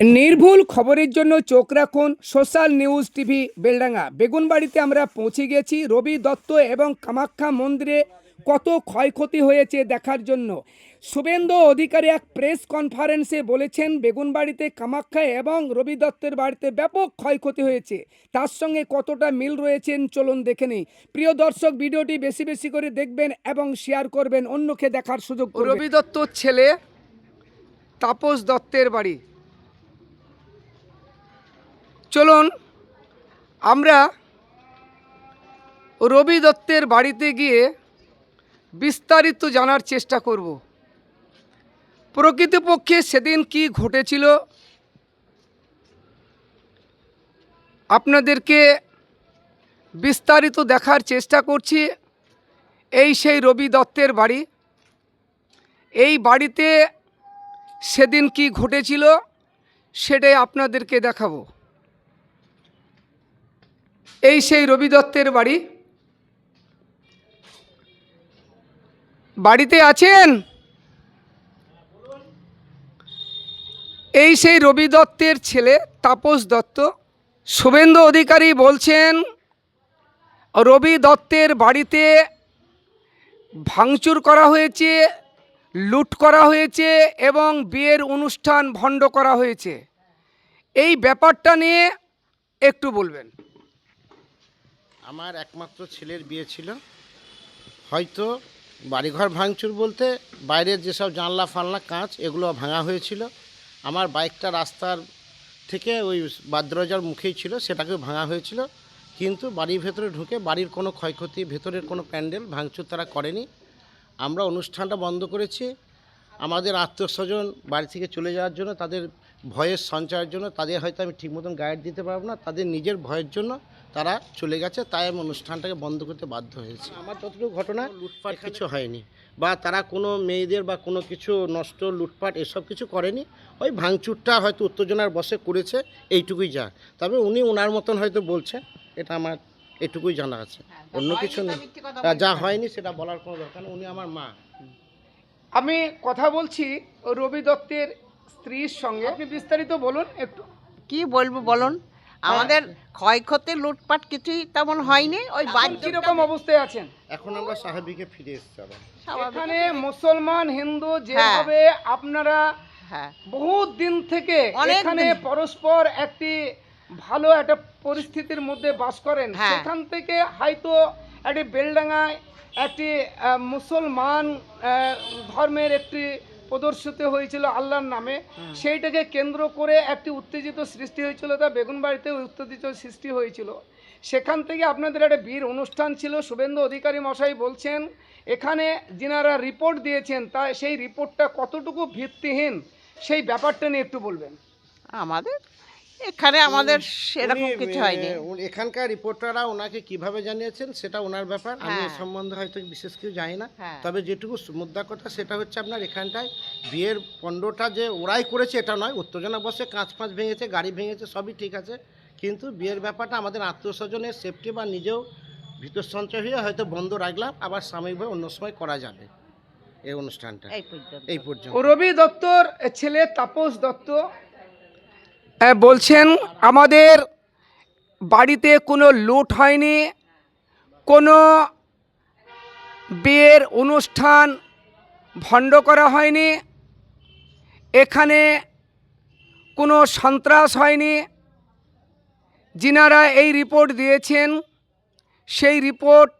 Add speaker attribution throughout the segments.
Speaker 1: নির্ভুল খবরের জন্য চোখ রাখুন সোশ্যাল নিউজ টিভি বেলডাঙ্গা। বেগুনবাড়িতে আমরা পৌঁছে গেছি, রবি দত্ত এবং কামাখ্যা মন্দিরে কত ক্ষয়ক্ষতি হয়েছে দেখার জন্য। শুভেন্দু অধিকারী এক প্রেস কনফারেন্সে বলেছেন, বেগুনবাড়িতে কামাখ্যা এবং রবি দত্তের বাড়িতে ব্যাপক ক্ষয়ক্ষতি হয়েছে। তার সঙ্গে কতটা মিল রয়েছেন চলুন দেখে নেই। প্রিয় দর্শক, ভিডিওটি বেশি বেশি করে দেখবেন এবং শেয়ার করবেন, অন্যকে দেখার সুযোগ রবি দত্তর ছেলে তাপস দত্তের বাড়ি। চলুন, আমরা রবি দত্তের বাড়িতে গিয়ে বিস্তারিত জানার চেষ্টা করব। প্রকৃতপক্ষে সেদিন কি ঘটেছিল? আপনাদেরকে বিস্তারিত দেখার চেষ্টা করছি। এই সেই রবি দত্তের বাড়ি। এই বাড়িতে সেদিন কি ঘটেছিল, সেটাই আপনাদেরকে দেখাবো। এই সেই রবি দত্তের বাড়ি। বাড়িতে আছেন? এই সেই রবি দত্তের ছেলে তাপস দত্ত। শুভেন্দু অধিকারী বলছেন, রবি দত্তের বাড়িতে ভাঙচুর করা হয়েছে, লুট করা হয়েছে এবং বিয়ের অনুষ্ঠান ভণ্ড করা হয়েছে। এই ব্যাপারটা নিয়ে একটু বলবেন।
Speaker 2: আমার একমাত্র ছেলের বিয়ে ছিল। হয়তো বাড়িঘর ভাঙচুর বলতে বাইরের যেসব জানলা ফানলা কাঁচ এগুলো ভাঙা হয়েছিল। আমার বাইকটা রাস্তার থেকে ওই বাদ্রজার মুখেই ছিল সেটাকে ভাঙা হয়েছিল। কিন্তু বাড়ির ভেতরে ঢুকে বাড়ির কোনো ক্ষয়ক্ষতি, ভেতরের কোনো প্যান্ডেল ভাঙচুর তারা করেনি। আমরা অনুষ্ঠানটা বন্ধ করেছি। আমাদের আত্মীয় স্বজন বাড়ি থেকে চলে যাওয়ার জন্য তাদের ভয়ের সঞ্চয়ের জন্য তাদের হয়তো আমি ঠিক মতন গাইড দিতে পারব না তাদের নিজের ভয়ের জন্য তারা চলে গেছে তাই আমি অনুষ্ঠানটাকে বন্ধ করতে বাধ্য হয়েছি। আমার যতটুকু ঘটনা লুটপাট কিছু হয়নি। বা তারা কোনো মেয়েদের বা কোনো কিছু নষ্ট লুটপাট এসব কিছু করেনি। ওই ভাঙচুরটা হয়তো উত্তেজনার বসে করেছে এইটুকুই যা। তবে উনি ওনার মতন হয়তো বলছেন এটা আমার এটুকুই জানা আছে। অন্য কিছু নেই। যা হয়নি সেটা বলার কোনো দরকার উনি আমার মা।
Speaker 1: আমি কথা বলছি রবি দত্তের স্ত্রীর সঙ্গে। আপনি বিস্তারিত বলুন একটু।
Speaker 3: কি বলব বলুন? আমাদের ক্ষয়ক্ষতি লুটপাট কিছুই তেমন হয়নি ওই বাড়ি
Speaker 1: কীরকম অবস্থায় আছেন?
Speaker 2: এখন আমরা সাহাবিকে ফিরে এসেছি আবার।
Speaker 1: এখানে মুসলমান হিন্দু যেভাবে আপনারা
Speaker 3: হ্যাঁ।
Speaker 1: বহুত দিন থেকে এখানে পরস্পর একটি ভালো একটা পরিস্থিতির মধ্যে বাস করেন
Speaker 3: হ্যাঁ।
Speaker 1: সেখান থেকে হয়তো একটি বেলডাঙ্গায় একটি আহ, মুসলমান আহ, ধর্মের একটি প্রদর্শিত হয়েছিল আল্লাহর নামে। সেইটাকে কেন্দ্র করে একটি উত্তেজিত সৃষ্টি হয়েছিল তা বেগুনবাড়িতে উত্তেজিত সৃষ্টি হয়েছিল। সেখান থেকে আপনাদের একটা বীর অনুষ্ঠান ছিল শুভেন্দু অধিকারী মশাই বলছেন এখানে যিনারা রিপোর্ট দিয়েছেন তা সেই রিপোর্টটা কতটুকু ভিত্তিহীন? সেই ব্যাপারটা নিয়ে একটু বলবেন।
Speaker 3: আমাদের? এখানে আমাদের সেরকম কিছু হয়নি।
Speaker 2: এখানকার রিপোর্টাররা ওনাকে কীভাবে জানিয়েছেন সেটা ওনার ব্যাপার। আমি এ
Speaker 3: হ্যাঁ।
Speaker 2: সম্বন্ধে হয়তো বিশেষ কিছু জানি না।
Speaker 3: হ্যাঁ।
Speaker 2: তবে যেটুকু মুদ্রা কথা সেটা হচ্ছে আপনার এখানটায় বিয়ের পণ্ডটা যে ওরাই করেছে এটা নয় উত্তেজনা বসে কাঁচ ফাঁচ ভেঙেছে গাড়ি ভেঙেছে সবই ঠিক আছে। কিন্তু বিয়ের ব্যাপারটা আমাদের আত্মীয় স্বজনের সেফটি বা নিজেও ভিতর সঞ্চয় হয়ে হয়তো বন্ধ রাখলাম আবার সাময়িকভাবে অন্য সময় করা যাবে এই অনুষ্ঠানটা।
Speaker 3: এই পর্যন্ত।
Speaker 1: রবি দত্তর ছেলে তাপস দত্ত বলছেন আমাদের বাড়িতে কোনো লুট হয়নি, কোনো বিয়ের অনুষ্ঠান ভণ্ড করা হয়নি, এখানে কোনো সন্ত্রাস হয়নি। যিনারা এই রিপোর্ট দিয়েছেন, সেই রিপোর্ট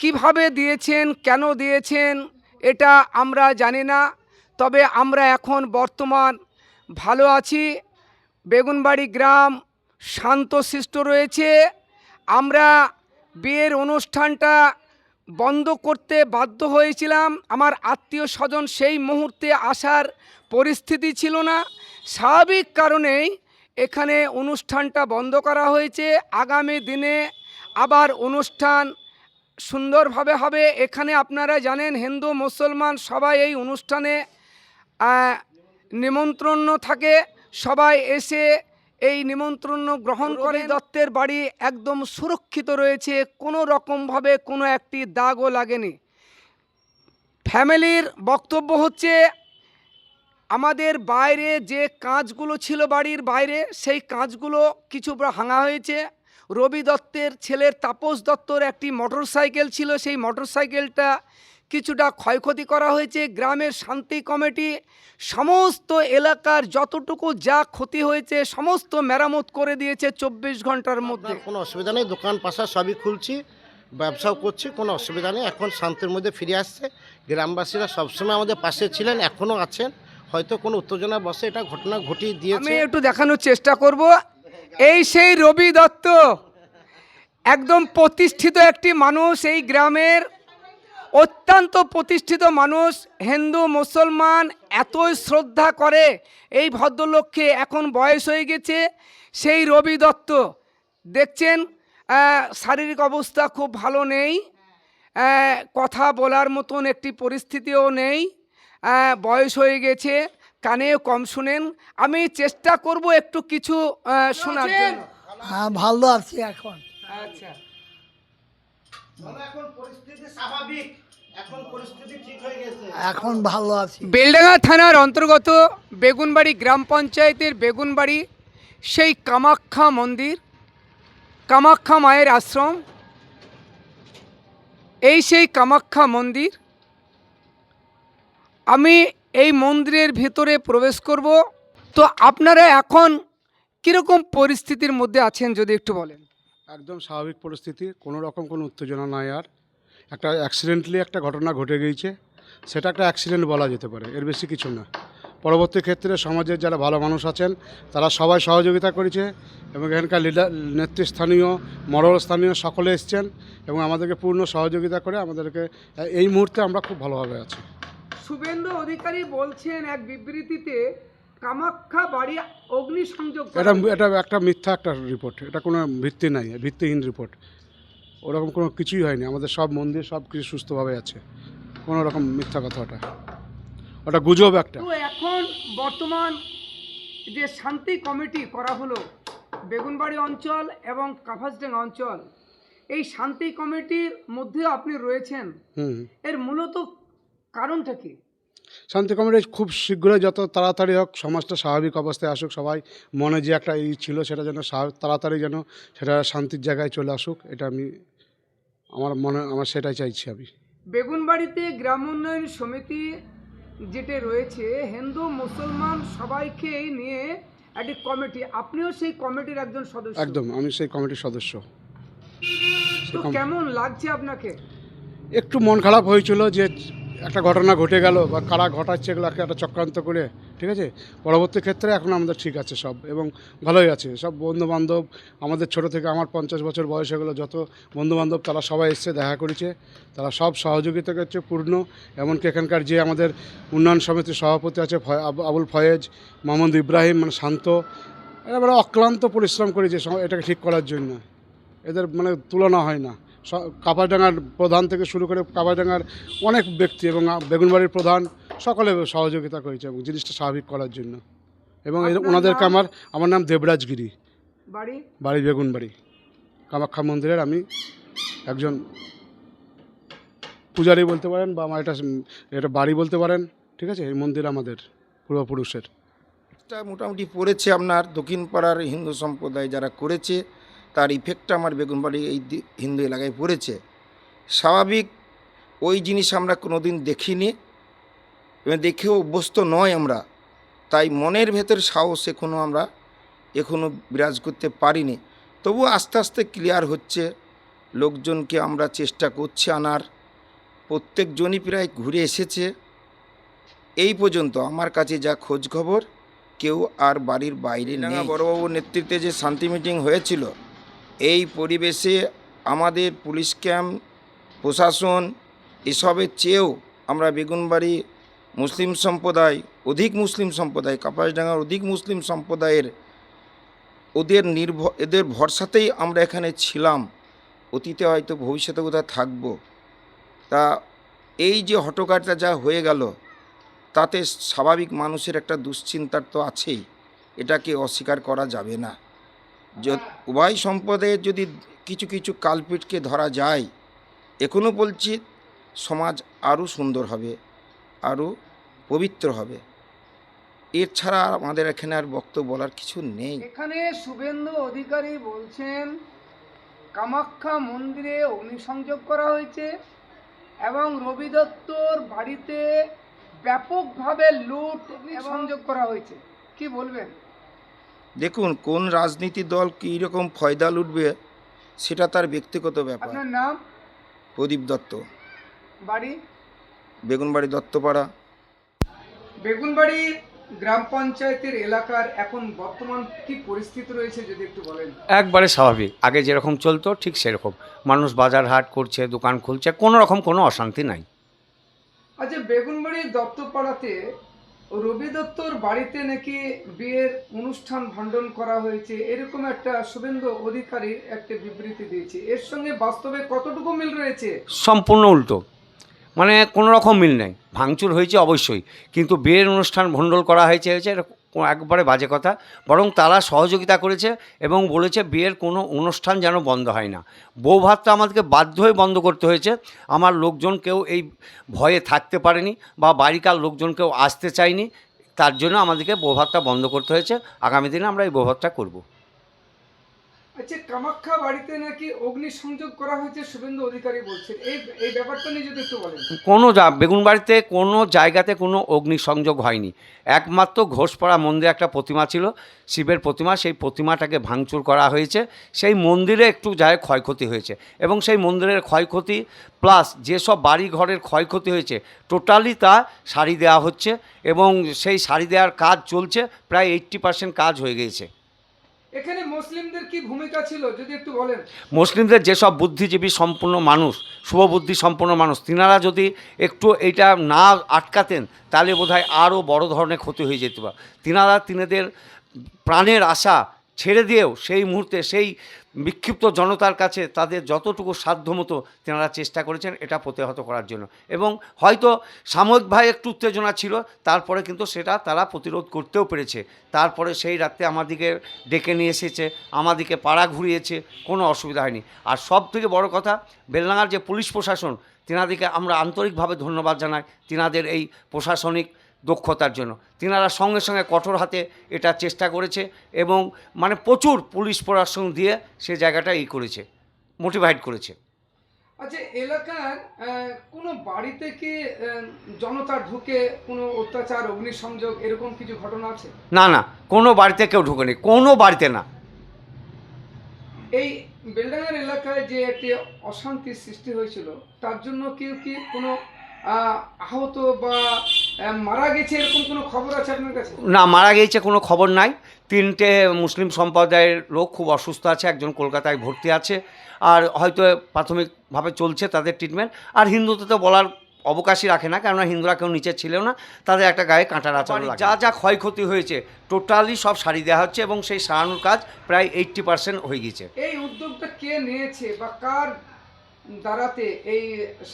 Speaker 1: কীভাবে দিয়েছেন, কেন দিয়েছেন, এটা আমরা জানি না। তবে আমরা এখন বর্তমান ভালো আছি। বেগুনবাড়ি গ্রাম শান্তশিষ্ট রয়েছে। আমরা বিয়ের অনুষ্ঠানটা বন্ধ করতে বাধ্য হয়েছিলাম। আমার আত্মীয় স্বজন সেই মুহূর্তে আসার পরিস্থিতি ছিল না। স্বাভাবিক কারণেই এখানে অনুষ্ঠানটা বন্ধ করা হয়েছে। আগামী দিনে আবার অনুষ্ঠান সুন্দরভাবে হবে। এখানে আপনারা জানেন, হিন্দু, মুসলমান সবাই এই অনুষ্ঠানে নিমন্ত্রণ থাকে। সবাই এসে এই নিমন্ত্রণ গ্রহণ করে। দত্তের বাড়ি একদম সুরক্ষিত রয়েছে, কোনো রকমভাবে কোনো একটি দাগও লাগেনি। ফ্যামিলির বক্তব্য হচ্ছে, আমাদের বাইরে যে কাঁচগুলো ছিল বাড়ির বাইরে, সেই কাঁচগুলো কিছু ভাঙা হয়েছে। রবি দত্তের ছেলের তাপস দত্তর একটি মোটর সাইকেল ছিল, সেই মোটর সাইকেলটা কিছুটা ক্ষয়ক্ষতি করা হয়েছে। গ্রামের শান্তি কমিটি সমস্ত এলাকার যতটুকু যা ক্ষতি হয়েছে সমস্ত মেরামত করে দিয়েছে চব্বিশ ঘণ্টার মধ্যে।
Speaker 4: কোনো অসুবিধা নেই দোকান পাশা সবই খুলছি ব্যবসাও করছি কোনো অসুবিধা নেই। এখন শান্তির মধ্যে ফিরে আসছে। গ্রামবাসীরা সবসময় আমাদের পাশে ছিলেন এখনও আছেন। হয়তো কোনো উত্তেজনা বসে এটা ঘটনা ঘটিয়ে
Speaker 1: দিয়ে
Speaker 4: আমি
Speaker 1: একটু দেখানোর চেষ্টা করব। এই সেই রবি দত্ত একদম প্রতিষ্ঠিত একটি মানুষ এই গ্রামের অত্যন্ত প্রতিষ্ঠিত মানুষ হিন্দু মুসলমান এতই শ্রদ্ধা করে এই ভদ্রলোককে এখন বয়স হয়ে গেছে সেই রবি দত্ত। দেখছেন শারীরিক অবস্থা খুব ভালো নেই কথা বলার মতন একটি পরিস্থিতিও নেই বয়স হয়ে গেছে কানেও কম শুনেন। আমি চেষ্টা করব একটু কিছু শোনার জন্য।
Speaker 5: হ্যাঁ ভালো আছি এখন।
Speaker 1: আচ্ছা
Speaker 4: এখন পরিস্থিতি স্বাভাবিক এখন পরিস্থিতি ঠিক হয়ে গেছে
Speaker 5: এখন ভালো আছি।
Speaker 1: বেলডাঙ্গা থানার অন্তর্গত বেগুনবাড়ি গ্রাম পঞ্চায়েতের বেগুনবাড়ি সেই কামাখ্যা মন্দির কামাখ্যা মায়ের আশ্রম এই সেই কামাখ্যা মন্দির। আমি এই মন্দিরের ভেতরে প্রবেশ করব। তো আপনারা এখন কীরকম পরিস্থিতির মধ্যে আছেন যদি একটু বলেন?
Speaker 6: একদম স্বাভাবিক পরিস্থিতি কোনো রকম কোনো উত্তেজনা নাই আর। একটা অ্যাক্সিডেন্টলি একটা ঘটনা ঘটে গিয়েছে, সেটা একটা অ্যাক্সিডেন্ট বলা যেতে পারে, এর বেশি কিছু না। পরবর্তী ক্ষেত্রে সমাজের যারা ভালো মানুষ আছেন, তারা সবাই সহযোগিতা করেছে এবং এখানকার লিডার নেতৃস্থানীয়, মরল স্থানীয় সকলে এসছেন এবং আমাদেরকে পূর্ণ সহযোগিতা করে আমাদেরকে এই মুহূর্তে আমরা খুব ভালোভাবে আছি।
Speaker 1: শুভেন্দু অধিকারী বলছেন এক বিবৃতিতে কামাখ্যা বাড়ি অগ্নিসংযোগ
Speaker 6: এটা এটা একটা মিথ্যা একটা রিপোর্ট এটা কোনো ভিত্তি নাই ভিত্তিহীন রিপোর্ট ওরকম কোনো কিছুই হয়নি আমাদের সব মন্দির সব কিছু সুস্থভাবে আছে কোনো রকম মিথ্যা কথা ওটা। ওটা গুজব একটা।
Speaker 1: তো এখন বর্তমান যে শান্তি কমিটি করা হলো বেগুনবাড়ি অঞ্চল এবং কাফাসডাঙ্গা অঞ্চল এই শান্তি কমিটির মধ্যে আপনি রয়েছেন। এর মূলত কারণটা কি?
Speaker 6: শান্তি কমিটি খুব শীঘ্রই যত তাড়াতাড়ি হোক সমাজটা স্বাভাবিক অবস্থায় আসুক সবাই। মনে যে একটা ই ছিল সেটা যেন তাড়াতাড়ি যেন সেটা শান্তির জায়গায় চলে আসুক এটা আমি আমার মনে আমার সেটাই চাইছি আমি।
Speaker 1: বেগুনবাড়িতে গ্রাম উন্নয়ন সমিতি যেটা রয়েছে হিন্দু মুসলমান সবাইকেই নিয়ে একটি কমিটি। আপনিও সেই কমিটির একজন সদস্য?
Speaker 6: একদম আমি সেই কমিটির সদস্য।
Speaker 1: তো কেমন লাগছে আপনাকে?
Speaker 6: একটু মন খারাপ হয়েছিল যে একটা ঘটনা ঘটে গেল বা কারা ঘটাচ্ছে এগুলোকে একটা চক্রান্ত করে, ঠিক আছে? পরবর্তী ক্ষেত্রে এখন আমাদের ঠিক আছে সব এবং ভালোই আছে। সব বন্ধু বান্ধব আমাদের ছোট থেকে আমার পঞ্চাশ বছর বয়স হয়ে গেলো, যত বন্ধু বান্ধব তারা সবাই এসছে, দেখা করেছে। তারা সব সহযোগিতা করছে, পূর্ণ। এমনকি এখানকার যে আমাদের উন্নয়ন সমিতির সভাপতি আছে আবুল ফয়েজ মোহাম্মদ ইব্রাহিম মানে শান্ত, এরা মানে অক্লান্ত পরিশ্রম করেছে এটাকে ঠিক করার জন্য। এদের মানে তুলনা হয় না। কাপারডাঙ্গার প্রধান থেকে শুরু করে কাপারডাঙ্গার অনেক ব্যক্তি এবং বেগুনবাড়ির প্রধান সকলে সহযোগিতা করেছে এবং জিনিসটা স্বাভাবিক করার জন্য। এবং ওনাদেরকে আমার আমার নাম দেবরাজ গিরি।
Speaker 1: বাড়ি?
Speaker 6: বাড়ি বেগুনবাড়ি। কামাখ্যা মন্দিরের আমি একজন পূজারি বলতে পারেন বা আমার এটা এটা বাড়ি বলতে পারেন ঠিক আছে? এই মন্দির আমাদের পূর্বপুরুষের।
Speaker 2: এটা মোটামুটি পড়েছে আপনার দক্ষিণ পাড়ার হিন্দু সম্প্রদায় যারা করেছে তার ইফেক্টটা আমার বেগুনবাড়ি এই হিন্দু এলাকায় পড়েছে। স্বাভাবিক ওই জিনিস আমরা কোনোদিন দেখিনি এবং দেখেও অভ্যস্ত নয় আমরা। তাই মনের ভেতর সাহস এখনও আমরা এখনও বিরাজ করতে পারিনি। তবু আস্তে আস্তে ক্লিয়ার হচ্ছে লোকজনকে আমরা চেষ্টা করছি আনার। প্রত্যেকজনই প্রায় ঘুরে এসেছে। এই পর্যন্ত আমার কাছে যা খোঁজ খবর কেউ আর বাড়ির বাইরে নেই। বড়বাবুর নেতৃত্বে যে শান্তি মিটিং হয়েছিল এই পরিবেশে আমাদের পুলিশ ক্যাম্প, প্রশাসন এসবের চেয়েও আমরা বেগুনবাড়ি মুসলিম সম্প্রদায়, অধিক মুসলিম সম্প্রদায়, কাপাসডাঙ্গার অধিক মুসলিম সম্প্রদায়ের ওদের নির্ভর এদের ভরসাতেই আমরা এখানে ছিলাম। অতীতে হয়তো ভবিষ্যতে কোথাও থাকব। তা এই যে হটকারটা যা হয়ে গেল, তাতে স্বাভাবিক মানুষের একটা দুশ্চিন্তার তো আছেই। এটাকে অস্বীকার করা যাবে না। উভয় সম্প্রদায়ের যদি কিছু কিছু কালপিটকে ধরা যায় এখনও বলছি সমাজ আরও সুন্দর হবে আরও পবিত্র হবে।
Speaker 7: এর ছাড়া আমাদের এখানে আর বক্তব্য বলার কিছু নেই।
Speaker 1: এখানে শুভেন্দু অধিকারী বলছেন কামাখ্যা মন্দিরে অগ্নিসংযোগ করা হয়েছে এবং রবি দত্তর বাড়িতে ব্যাপকভাবে লুট সংযোগ করা হয়েছে। কি বলবেন?
Speaker 7: দেখুন কোন রাজনীতি দল কী রকম ফয়দা লুটবে সেটা তার ব্যক্তিগত ব্যাপার।
Speaker 1: আপনার নাম?
Speaker 7: প্রদীপ দত্ত।
Speaker 1: বাড়ি?
Speaker 7: বেগুনবাড়ি দত্তপাড়া।
Speaker 1: বেগুনবাড়ি গ্রাম পঞ্চায়েতের এলাকার এখন বর্তমান কি পরিস্থিতি রয়েছে যদি একটু বলেন?
Speaker 8: একবারে স্বাভাবিক। আগে যেরকম চলতো ঠিক সেরকম। মানুষ বাজার হাট করছে দোকান খুলছে কোনো রকম কোনো অশান্তি নাই।
Speaker 1: আচ্ছা বেগুনবাড়ি দত্তপাড়াতে রবি দত্তর বাড়িতে নাকি বিয়ের অনুষ্ঠান ভণ্ডন করা হয়েছে, এরকম একটা শুভেন্দু অধিকারী একটা বিবৃতি দিয়েছে। এর সঙ্গে বাস্তবে কতটুকু মিল রয়েছে?
Speaker 8: সম্পূর্ণ উল্টো। মানে কোনো রকম মিল নেই। ভাঙচুর হয়েছে অবশ্যই, কিন্তু বিয়ের অনুষ্ঠান ভণ্ডল করা হয়েছে হয়েছে এটা একবারে বাজে কথা। বরং তারা সহযোগিতা করেছে এবং বলেছে, বিয়ের কোনো অনুষ্ঠান যেন বন্ধ হয় না। বউ ভাতটা আমাদেরকে বাধ্য হয়ে বন্ধ করতে হয়েছে। আমার লোকজন কেউ এই ভয়ে থাকতে পারেনি বা বাড়িকার লোকজন কেউ আসতে চায়নি। তার জন্য আমাদেরকে বউ ভাতটা বন্ধ করতে হয়েছে। আগামী দিনে আমরা এই বউ ভাতটা করব।
Speaker 1: আচ্ছা কামাখ্যা বাড়িতে নাকি অগ্নিসংযোগ করা হয়েছে শুভেন্দু অধিকারী বলছেন। এই এই ব্যাপারটা নিয়ে যদি একটু বলেন।
Speaker 8: কোনো যা বেগুনবাড়িতে কোনো জায়গাতে কোনো অগ্নিসংযোগ হয়নি। একমাত্র ঘোষপাড়া মন্দিরে একটা প্রতিমা ছিল, শিবের প্রতিমা, সেই প্রতিমাটাকে ভাঙচুর করা হয়েছে। সেই মন্দিরে একটু জায়গায় ক্ষয়ক্ষতি হয়েছে এবং সেই মন্দিরের ক্ষয়ক্ষতি প্লাস যেসব বাড়ি ঘরের ক্ষয়ক্ষতি হয়েছে টোটালি তা সারি দেওয়া হচ্ছে এবং সেই সারি দেওয়ার কাজ চলছে, প্রায় এইট্টি পার্সেন্ট কাজ হয়ে গিয়েছে।
Speaker 1: এখানে মুসলিমদের কি ভূমিকা ছিল, যদি একটু বলেন?
Speaker 8: মুসলিমদের যেসব বুদ্ধিজীবী সম্পূর্ণ মানুষ শুভবুদ্ধি সম্পন্ন মানুষ, তিনারা যদি একটু এটা না আটকাতেন, তাহলে বোধহয় আরও বড় ধরনের ক্ষতি হয়ে যেতে। তিনারা, তিনাদের প্রাণের আশা ছেড়ে দিয়েও সেই মুহূর্তে সেই বিক্ষিপ্ত জনতার কাছে তাদের যতটুকু সাধ্যমতো তেনারা চেষ্টা করেছেন এটা প্রতিহত করার জন্য। এবং হয়তো সাময়িকভাবে একটু উত্তেজনা ছিল, তারপরে কিন্তু সেটা তারা প্রতিরোধ করতেও পেরেছে। তারপরে সেই রাত্রে আমাদিকে ডেকে নিয়ে এসেছে, আমাদিকে পাড়া ঘুরিয়েছে, কোনো অসুবিধা হয়নি। আর সব থেকে বড় কথা বেলডাঙার যে পুলিশ প্রশাসন, তিনাদিকে আমরা আন্তরিকভাবে ধন্যবাদ জানাই। তিনাদের এই প্রশাসনিক দক্ষতার জন্য। তিনারা সঙ্গে সঙ্গে কঠোর হাতে এটা চেষ্টা করেছে এবং মানে প্রচুর পুলিশ প্রশাসন দিয়ে সে জায়গাটা ই করেছে মোটিভেট করেছে।
Speaker 1: আচ্ছা এলাকার কোনো বাড়িতে কি জনতা ঢুকে কোনো অত্যাচার অগ্নিসংযোগ এরকম কিছু ঘটনা আছে?
Speaker 8: না না কোনো বাড়িতে কেউ ঢুকেনি কোনো বাড়িতে না।
Speaker 1: এই বেলডাঙ্গার এলাকায় যে একটি অশান্তির সৃষ্টি হয়েছিল তার জন্য কেউ কি কোনো আহত বা মারা গেছে এরকম কোনো খবর আছে আপনার কাছে?
Speaker 8: না মারা গিয়েছে কোনো খবর নাই। তিনটে মুসলিম সম্প্রদায়ের লোক খুব অসুস্থ আছে একজন কলকাতায় ভর্তি আছে আর হয়তো প্রাথমিকভাবে চলছে তাদের ট্রিটমেন্ট আর হিন্দুতে তো বলার অবকাশই রাখে না কেননা হিন্দুরা কেউ নিচে ছিল না তাদের একটা গায়ে কাঁটার আচরণ যা যা ক্ষয়ক্ষতি হয়েছে টোটালি সব সারি দেওয়া হচ্ছে এবং সেই সারানোর কাজ প্রায় এইট্টি পার্সেন্ট হয়ে গিয়েছে
Speaker 1: এই উদ্যোগটা কে নিয়েছে বা কার দ্বারাতে এই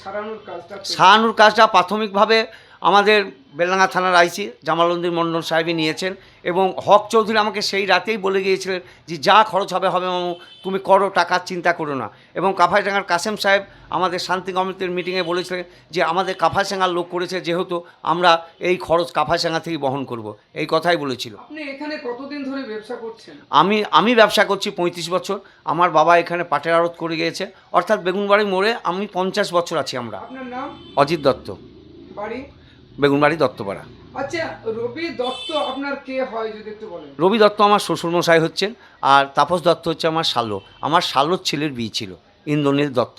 Speaker 1: সারানোর কাজটা
Speaker 8: সারানোর কাজটা প্রাথমিকভাবে আমাদের বেলডাঙ্গা থানার আইসি জামালউদ্দিন মন্ডল সাহেবই নিয়েছেন এবং হক চৌধুরী আমাকে সেই রাতেই বলে গিয়েছিলেন যে যা খরচ হবে হবে মামু তুমি করো টাকার চিন্তা করো না। এবং কাফাইডাঙ্গার কাসেম সাহেব আমাদের শান্তি কমিটির মিটিংয়ে বলেছিলেন যে আমাদের কাফাইসাঙ্গার লোক করেছে যেহেতু আমরা এই খরচ কাফাইসাঙ্গা থেকেই বহন করব। এই কথাই বলেছিল।
Speaker 1: আপনি এখানে কতদিন ধরে ব্যবসা করছেন?
Speaker 8: আমি আমি ব্যবসা করছি পঁয়ত্রিশ বছর। আমার বাবা এখানে পাটের আড়ত করে গিয়েছে। অর্থাৎ বেগুনবাড়ি মোড়ে আমি পঞ্চাশ বছর আছি আমরা।
Speaker 1: আপনার নাম?
Speaker 8: অজিত দত্ত।
Speaker 1: বাড়ি?
Speaker 8: বেগুনবাড়ি দত্তপাড়া।
Speaker 1: আচ্ছা রবি দত্ত আমার শ্বশুর মশাই যদি একটু বলেন?
Speaker 8: রবি দত্ত আমার শ্বশুরমশাই হচ্ছেন আর তাপস দত্ত হচ্ছে আমার শালো। আমার শালোর ছেলের বিয়ে ছিল ইন্দ্রনীল দত্ত।